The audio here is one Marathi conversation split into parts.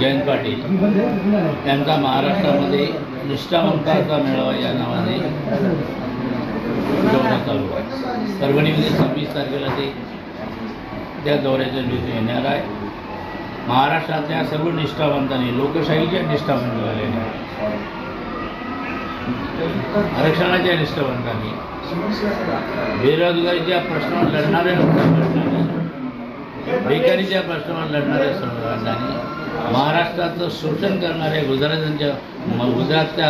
जयंत पाटील. त्यांचा महाराष्ट्रामध्ये निष्ठावंताचा मेळावा या नावाने दौरा चालू आहे. परभणीमध्ये सव्वीस तारखेला ते त्या दौऱ्याच्या दिवशी येणार आहे. महाराष्ट्रातल्या सर्व निष्ठावंतांनी लोकशाहीच्या निष्ठावंत झालेल्या आरक्षणाच्या निष्ठावंतांनी बेरोजगारीच्या प्रश्नावर लढणाऱ्या लोकांनी बेकारीच्या प्रश्नावर लढणाऱ्या संघटनांनी महाराष्ट्राचं शोषण करणाऱ्या गुजरातांच्या गुजरातच्या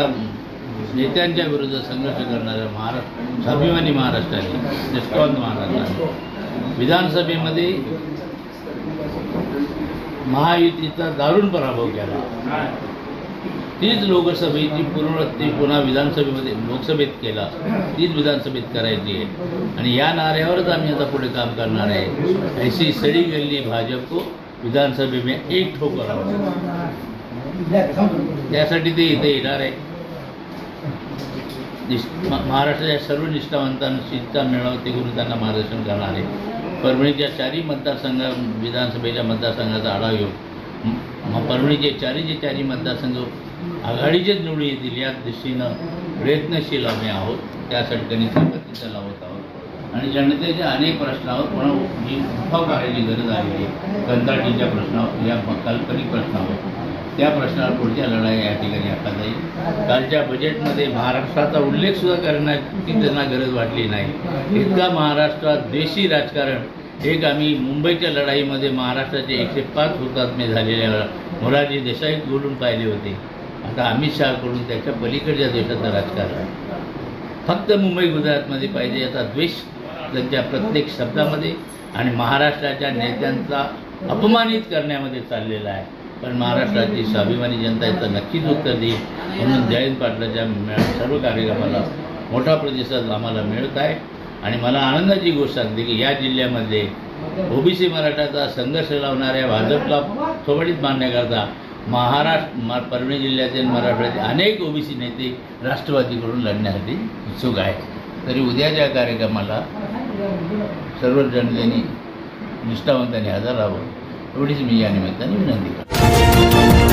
नेत्यांच्या विरुद्ध संघर्ष करणाऱ्या महाराष्ट्र स्वाभिमानी महाराष्ट्राने निष्कांत महाराष्ट्राने. विधानसभेमध्ये महायुतीचा दारुण पराभव केला. तीच लोकसभेची पुनरुत्ती पुन्हा विधानसभेमध्ये लोकसभेत केला. तीच विधानसभेत करायची आहे. आणि या नाऱ्यावरच आम्ही आता पुढे काम करणार आहे. ऐसी सडी गेली भाजप विधानसभे में एक ठोकर त्यासाठी ते इथे येणार आहे. महाराष्ट्राच्या सर्व निष्ठावंतांशीचा मेळावा ते करून त्यांना मार्गदर्शन करणार आहे. परभणीच्या चारही मतदारसंघ विधानसभेच्या मतदारसंघाचा आढावा घेऊ परभणीचे चारही परभणीचे चारीचे चारही मतदारसंघ आघाडीचेच निवडून येतील या दृष्टीनं प्रयत्नशील आम्ही आहोत. त्यासाठी त्यांनी संपत्तीचा लावत आहोत. आणि जनतेच्या अनेक प्रश्नावर पण जी उठाव करायची गरज आलेली आहे. कंत्राटीच्या प्रश्नावर या काल्पनिक प्रश्नावर. त्या प्रश्नावर पुढच्या लढाई या ठिकाणी आता जाईल. कालच्या बजेटमध्ये महाराष्ट्राचा उल्लेख सुद्धा करण्याची त्यांना गरज वाटली नाही. इतका महाराष्ट्रात देशी राजकारण एक आम्ही मुंबईच्या लढाईमध्ये महाराष्ट्राचे एकशे पाच हुतात्मे झालेल्या मोरारजी देसाई बोलून पाहिले होते. आता अमित शहाकडून त्याच्या पलीकडच्या देशाचं राजकारण. फक्त मुंबई गुजरातमध्ये पाहिजे याचा द्वेष त्यांच्या प्रत्येक शब्दामध्ये आणि महाराष्ट्राच्या नेत्यांचा अपमानित करण्यामध्ये चाललेला आहे. पण महाराष्ट्राची स्वाभिमानी जनता याचं नक्कीच उत्तर देईल. म्हणून जयंत पाटलाच्या सर्व कार्यक्रमाला मोठा प्रतिसाद आम्हाला मिळत आहे. आणि मला आनंदाची गोष्ट सांगते की या जिल्ह्यामध्ये ओबीसी मराठाचा संघर्ष लावणाऱ्या भाजपला थोबडीत मानण्याकरता महाराष्ट्र मा परभणी जिल्ह्यातील मराठवाड्याचे अनेक ओबीसी नेते राष्ट्रवादीकडून लढण्यासाठी उत्सुक आहेत. तरी उद्याच्या कार्यक्रमाला सर्व जनतेने निष्ठावंतांनी हजर राहावं एवढीच मी या निमित्ताने विनंती करतो.